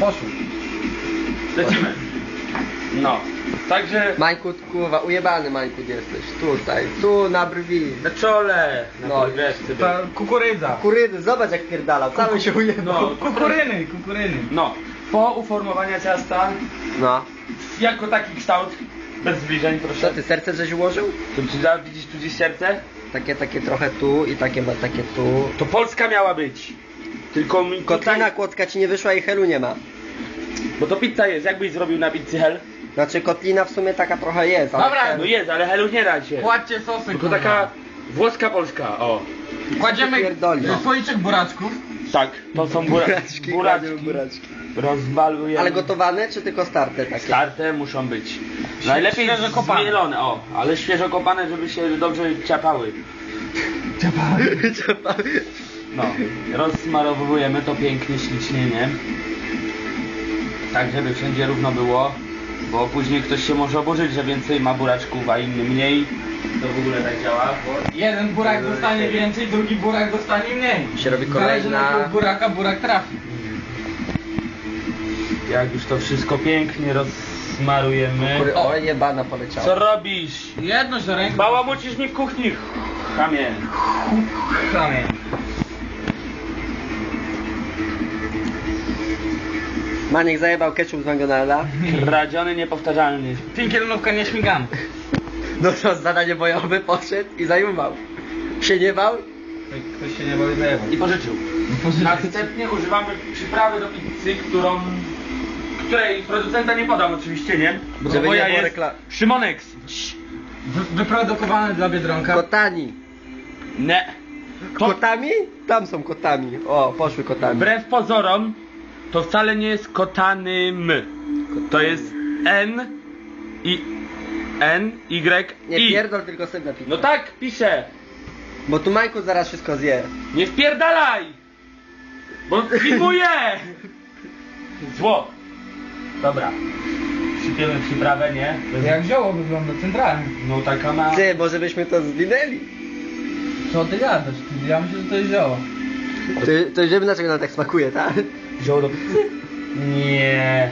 Poszło. Lecimy. No. Także Mańkut, kurwa, ujebany Mańkut jesteś. Tutaj, tu na brwi. na czole. Na No. no. Ta kukurydza. Kurydy, zobacz jak pierdalał, cały się ujebał. No. Kukuryny, kukuryny. No. Po uformowania ciasta No. jako taki kształt bez zbliżeń Co proszę. ty, serce żeś ułożył? To czy da- widzisz tu gdzieś serce? Takie, takie trochę tu i takie takie tu. To Polska miała być. Tylko mi Kotlina tutaj, kłodzka ci nie wyszła i helu nie ma. bo to pizza jest. Jakbyś zrobił na pizzy hel? Znaczy kotlina w sumie taka trochę jest. ale Dobra, helu- No jest, ale helu nie da się. Kładźcie sosy, Tylko kurwa. taka włoska polska, o. Kładziemy Pierdoli. słoiczek buraczków. Tak, to są bura Buraczki, buraczki. kładziemy buraczki. Rozbalujemy. Ale gotowane czy tylko starte takie? Starte muszą być. Najlepiej świeżo kopane. zmielone, o, ale świeżo kopane, żeby się dobrze ciapały. No, rozsmarowujemy to pięknie, ślicznie, nie? Tak, żeby wszędzie równo było, bo później ktoś się może oburzyć, że więcej ma buraczków, a inny mniej. To w ogóle tak działa, bo... Jeden burak dostanie więcej, drugi burak dostanie mniej. Się robi Zależy na buraka burak trafi. Jak już to wszystko pięknie rozsmarujemy... Kury, o jebana poleciała. Co robisz? Jedno ziarenko. Bałamucisz mi w kuchni, chamie. Chamie. Maniek zajebał ketchup z McDonalda. Kradziony, niepowtarzalny. Finkielnówka nie śmigam. No to zadanie bojowe poszedł i zajmował. Się nie bał? Ktoś się nie boi zajebać. I pożyczył. Następnie używamy przyprawy do pizzy, którą... której producenta nie podam oczywiście, nie? Bo Żeby to nie moja było jest Szymonex. Wy- Wyprodukowane dla Biedronka. Kotani. To Kotami? Tam są kotami. O, poszły kotami. wbrew pozorom to wcale nie jest kotanym. To jest N i N, Y, Nie I. pierdol, tylko syp na pizzę. No tak piszę. Bo tu Majku zaraz wszystko zje. Nie wpierdalaj! Bo filmuję! Zło. Dobra. Sypiemy przyprawę, nie? Jak zioło wygląda centralnie. No taka ma... Ty, może byśmy to zwinęli? Co ty gadasz? Ja myślę, że to jest zioło. To, to wiemy dlaczego nam tak smakuje, tak? Wziął do? Nie.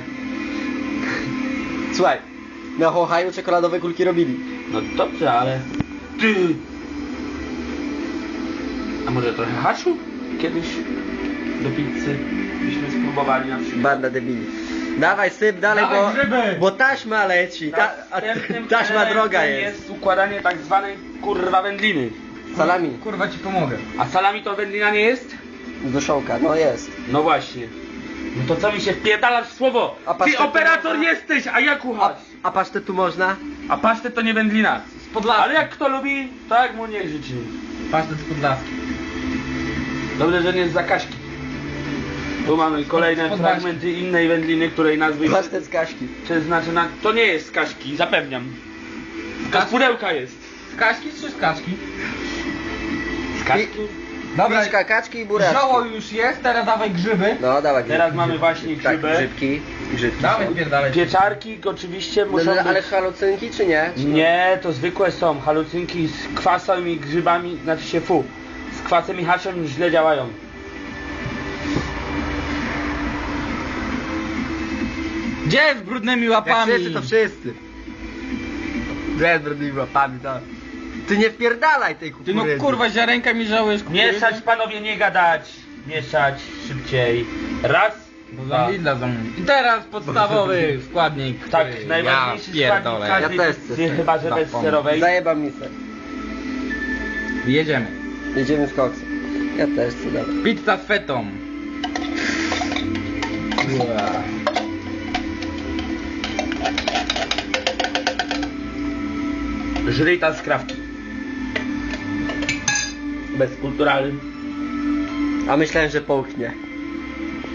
Słuchaj, na Ohio czekoladowe kulki robili. No dobrze, ale... Ty! A może trochę haszu? Kiedyś do pizzy byśmy spróbowali na przykład. Banda debili. Dawaj, syp dalej, Dawaj bo, grzyby! bo taśma leci. Ta, a Następnym taśma elementem droga jest. jest układanie tak zwanej kurwa wędliny. Salami. Kurwa ci pomogę. A salami to wędlina nie jest? Z duszołka, no jest. No właśnie. No to co mi się wpierdalasz w słowo? A Ty pasztetu operator jesteś, a ja A, kucharz. a pasztetu można? A pasztet to nie wędlina. Z Podlaski. Ale jak kto lubi, tak mu niech życzy. Pasztet z Podlaski. Dobrze, że nie z zakaźki. Tu mamy kolejne Podlaski. fragmenty innej wędliny, której nazwy Pasztet z kaśki. przeznaczy na... To nie jest z kaśki, zapewniam. To z pudełka jest. Z kaczki czy z kaczki? Z kaśki? Dobra, Piczka, kaczki i buraczki. zioło już jest, teraz dawaj grzyby. No, dawaj. Teraz grzybki. mamy właśnie Tak, grzyby. grzybki. Grzybki Dawaj są. pierdalej. Pieczarki oczywiście No, muszą no, ale być... halucynki czy nie? Czy Nie, to zwykłe są. Halucynki z kwasem i grzybami, znaczy się fu. Z kwasem i haczem źle działają. Gdzie z brudnymi Jak łapami? wszyscy, to wszyscy. Bez brudnymi łapami, to. Ty nie wpierdalaj tej Ty no kukurydzy. kurwa ziarenka mi żałujesz kukurydzy? Mieszać panowie, nie gadać. Mieszać szybciej. Raz, Bo dwa. za Lidla zamówił. I teraz podstawowy składnik. Tak, który najważniejszy ja składnik każdej Ja też pizzy, chcę chyba że bez zapomnieć. serowej. Zajebam misę. Jedziemy. Jedziemy z koksem. Ja też chcę, dobra. Pizza z fetą. Żryta z krawki. Bez kulturalny. A myślałem, że połknie.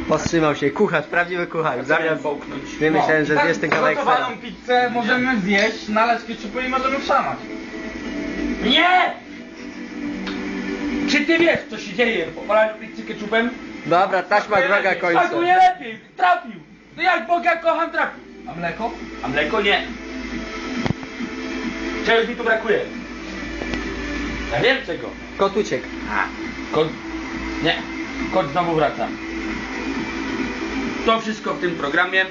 Powstrzymał się. Kucharz, prawdziwy kucharz. Zamiast... połknąć. Nie myślałem, że i tak zjesz ten kawałek sera. Gotowaną pizzę możemy zjeść, nalać ketchupu i możemy wszamać. Nie! Czy ty wiesz, co się dzieje po polaniu pizzy ketchupem? Dobra, taśma droga kończy. Smakuje lepiej! Trafił! No jak Boga kocham, trafił! A mleko? A mleko nie. Czegoś mi tu brakuje. Ja wiem czego. Kot uciekł. A, kot... Nie. Kot znowu wraca. To wszystko w tym programie.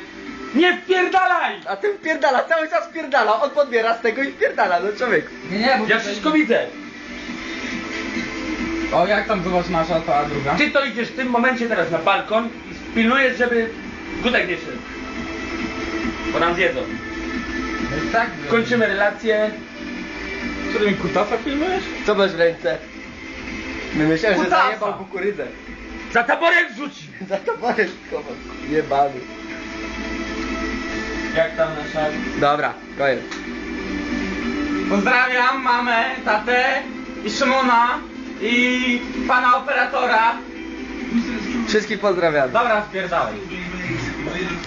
Nie wpierdalaj! A ten wpierdala, cały czas wpierdala. On podbiera z tego i wpierdala, no człowiek. Nie, nie, bo Ja tutaj- wszystko widzę. O, jak tam była nasza, ta druga? Ty to idziesz w tym momencie teraz na balkon i pilnujesz, żeby Gudek nie szedł. Bo nam zjedzą. No tak, Kończymy relację. Co ty mi kutasa filmujesz? Co masz w ręce? My myślałem, że Kutasa. zajebał kukurydzę. Za taborek wrzuci! Za parę schował. Jebany. Jak tam nasza... Dobra, koniec. Pozdrawiam mamę, tatę i Szymona i pana operatora. Wszystkich pozdrawiam. Dobra, spierdalaj.